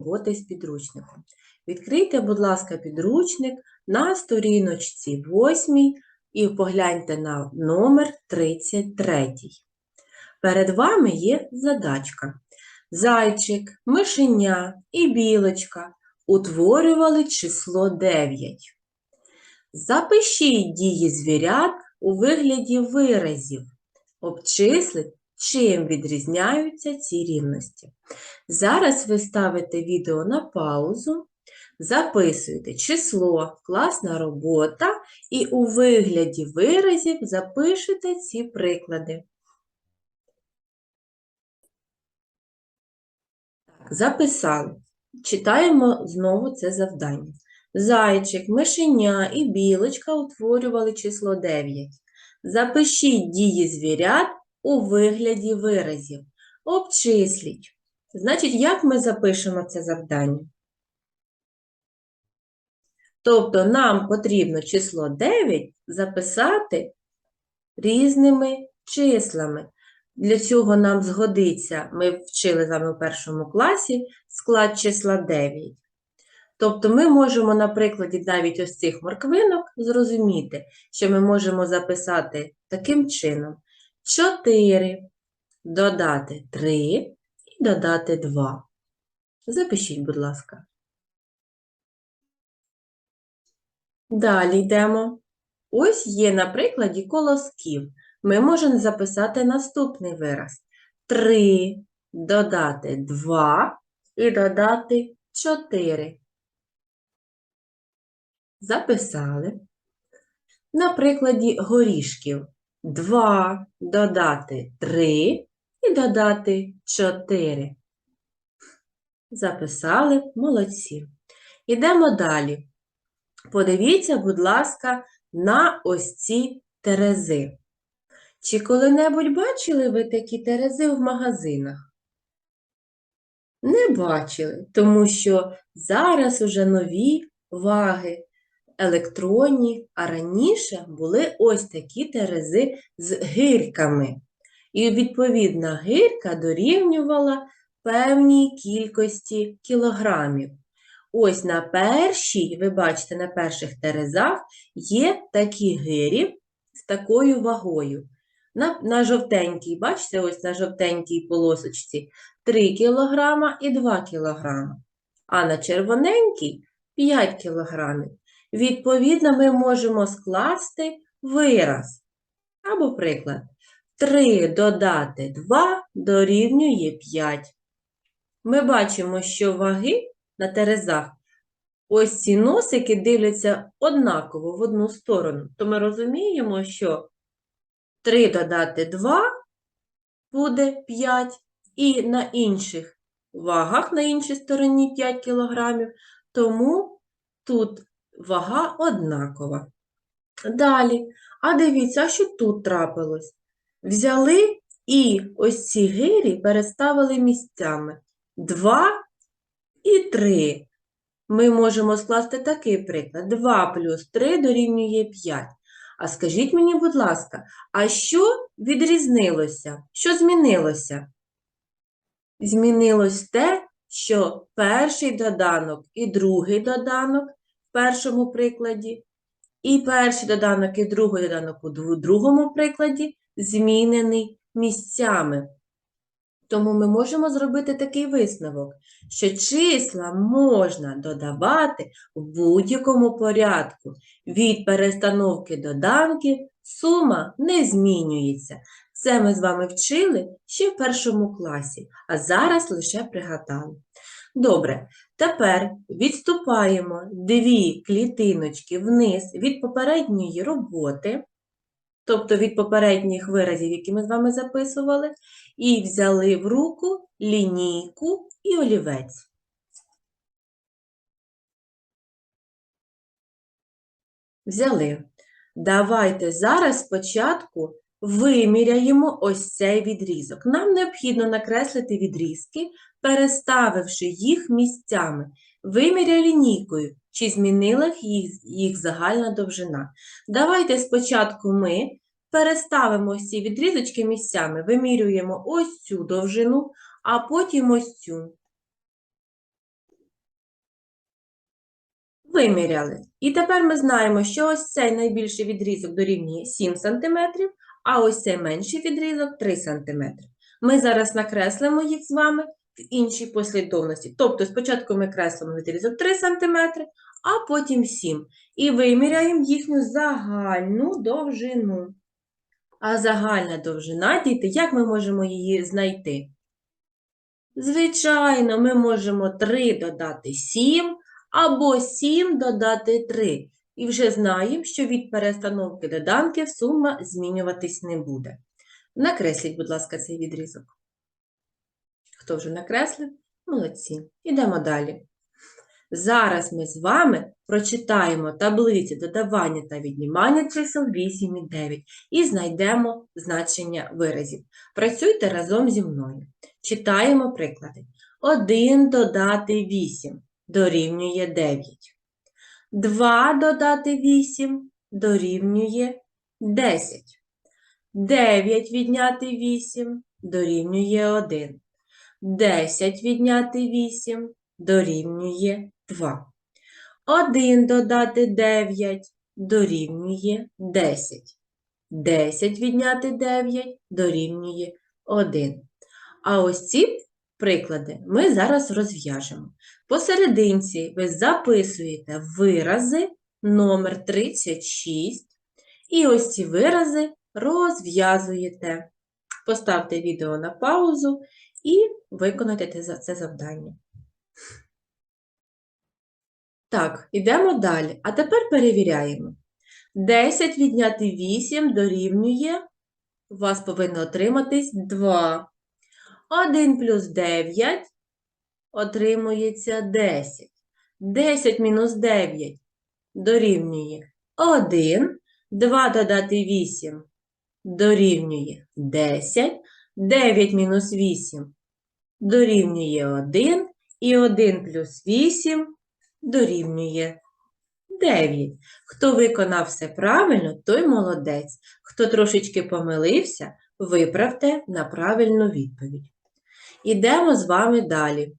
роботи з підручником. Відкрийте, будь ласка, підручник на сторіночці 8 і погляньте на номер 33. Перед вами є задачка. Зайчик, мишеня і білочка утворювали число 9. Запишіть дії звірят у вигляді виразів. Обчисліть, чим відрізняються ці рівності. Зараз ви ставите відео на паузу, записуєте число, класна робота і у вигляді виразів запишете ці приклади. Записали. Читаємо знову це завдання. Зайчик, мишеня і білочка утворювали число 9. Запишіть дії звірят у вигляді виразів. Обчисліть. Значить, як ми запишемо це завдання? Тобто нам потрібно число 9 записати різними числами. Для цього нам згодиться, ми вчили з вами у першому класі склад числа 9. Тобто ми можемо на прикладі навіть ось цих морквинок зрозуміти, що ми можемо записати таким чином: 4 додати 3 і додати 2. Запишіть, будь ласка. Далі йдемо. Ось є на прикладі колосків. Ми можемо записати наступний вираз. 3 додати 2 і додати 4. Записали. На прикладі горішків 2 додати 3 і додати 4. Записали, молодці. Ідемо далі. Подивіться, будь ласка, на ось ці терези. Чи коли-небудь бачили ви такі терези в магазинах? Не бачили, тому що зараз уже нові ваги електронні, а раніше були ось такі терези з гирьками. І відповідна гирька дорівнювала певній кількості кілограмів. Ось на першій, ви бачите, на перших терезах є такі гирі з такою вагою. На, на жовтенькій, бачите, ось на жовтенькій полосочці 3 кг і 2 кг, а на червоненькій 5 кг. Відповідно, ми можемо скласти вираз. Або приклад. 3 додати 2 дорівнює 5. Ми бачимо, що ваги на терезах ось ці носики дивляться однаково в одну сторону. То ми розуміємо, що 3 додати 2 буде 5, і на інших вагах, на іншій стороні 5 кг, тому тут вага однакова. Далі, а дивіться, а що тут трапилось? Взяли і ось ці гирі переставили місцями 2 і 3. Ми можемо скласти такий приклад. 2 плюс 3 дорівнює 5. А скажіть мені, будь ласка, а що відрізнилося? Що змінилося? Змінилось те, що перший доданок і другий доданок першому прикладі, і перший доданок і другий доданок у другому прикладі змінений місцями. Тому ми можемо зробити такий висновок, що числа можна додавати в будь-якому порядку. Від перестановки доданків сума не змінюється. Це ми з вами вчили ще в першому класі, а зараз лише пригадали. Добре, тепер відступаємо дві клітиночки вниз від попередньої роботи, тобто від попередніх виразів, які ми з вами записували, і взяли в руку лінійку і олівець. Взяли. Давайте зараз спочатку виміряємо ось цей відрізок. Нам необхідно накреслити відрізки, переставивши їх місцями. Виміряй лінійкою, чи змінила їх, їх загальна довжина. Давайте спочатку ми переставимо ці відрізочки місцями, вимірюємо ось цю довжину, а потім ось цю. Виміряли. І тепер ми знаємо, що ось цей найбільший відрізок дорівнює 7 см, а ось цей менший відрізок 3 см. Ми зараз накреслимо їх з вами в іншій послідовності. Тобто спочатку ми креслимо відрізок 3 см, а потім 7. І виміряємо їхню загальну довжину. А загальна довжина, діти, як ми можемо її знайти? Звичайно, ми можемо 3 додати 7 або 7 додати 3. І вже знаємо, що від перестановки доданків сума змінюватись не буде. Накресліть, будь ласка, цей відрізок. Хто вже накреслив? Молодці. Ідемо далі. Зараз ми з вами прочитаємо таблиці додавання та віднімання чисел 8 і 9 і знайдемо значення виразів. Працюйте разом зі мною. Читаємо приклади. 1 додати 8 дорівнює 9. 2 додати 8 дорівнює 10. 9 відняти 8 дорівнює 1. 10 відняти 8 дорівнює 2. 1 додати 9 дорівнює 10. 10 відняти 9 дорівнює 1. А ось ці приклади ми зараз розв'яжемо. Посерединці ви записуєте вирази номер 36, і ось ці вирази розв'язуєте. Поставте відео на паузу і виконайте це завдання. Так, йдемо далі. А тепер перевіряємо. 10 відняти 8 дорівнює, у вас повинно отриматись 2. 1 плюс 9 отримується 10. 10 мінус 9 дорівнює 1. 2 додати 8 дорівнює 10. 9 мінус 8 дорівнює 1. І 1 плюс 8 дорівнює 9. Хто виконав все правильно, той молодець. Хто трошечки помилився, виправте на правильну відповідь. Ідемо з вами далі.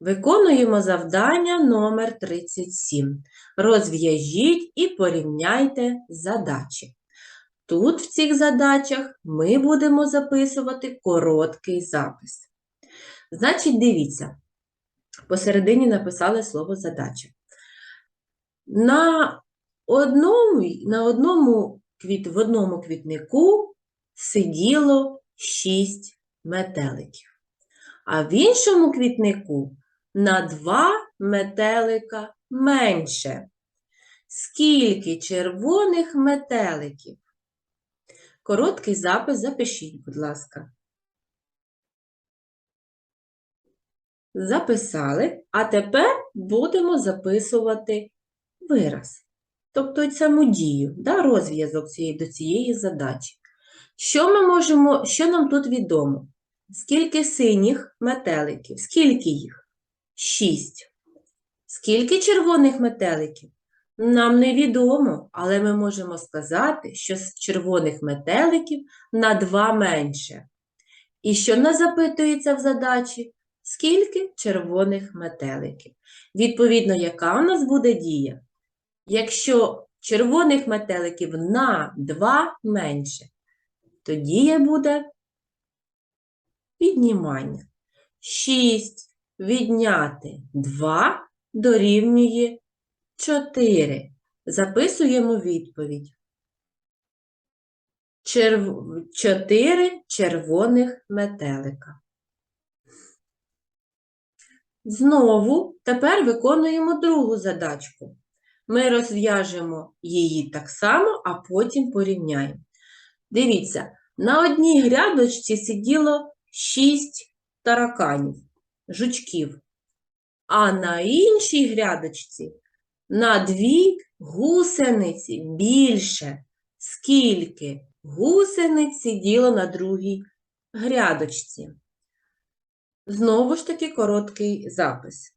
Виконуємо завдання номер 37. Розв'яжіть і порівняйте задачі. Тут в цих задачах ми будемо записувати короткий запис. Значить, дивіться, посередині написали слово задача. На одному, на одному квіт, в одному квітнику сиділо шість метеликів, а в іншому квітнику на два метелика менше. Скільки червоних метеликів? Короткий запис запишіть, будь ласка. Записали, а тепер будемо записувати вираз. Тобто саму дію, да, розв'язок цієї, до цієї задачі. Що ми можемо, що нам тут відомо? Скільки синіх метеликів? Скільки їх? Шість. Скільки червоних метеликів? Нам невідомо, але ми можемо сказати, що з червоних метеликів на два менше. І що нас запитується в задачі? Скільки червоних метеликів? Відповідно, яка у нас буде дія? Якщо червоних метеликів на 2 менше, то дія буде віднімання. 6 відняти 2 дорівнює 4. Записуємо відповідь. Черв... 4 червоних метелика. Знову тепер виконуємо другу задачку. Ми розв'яжемо її так само, а потім порівняємо. Дивіться, на одній грядочці сиділо 6 тараканів, жучків, а на іншій грядочці на дві гусениці більше. Скільки гусениць сиділо на другій грядочці? Знову ж таки короткий запис.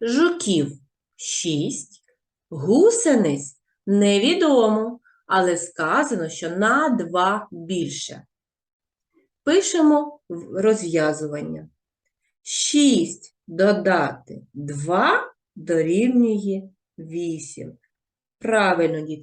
Жуків 6, гусениць невідомо, але сказано, що на 2 більше. Пишемо розв'язування. 6 додати 2 дорівнює 8. Правильно, діти.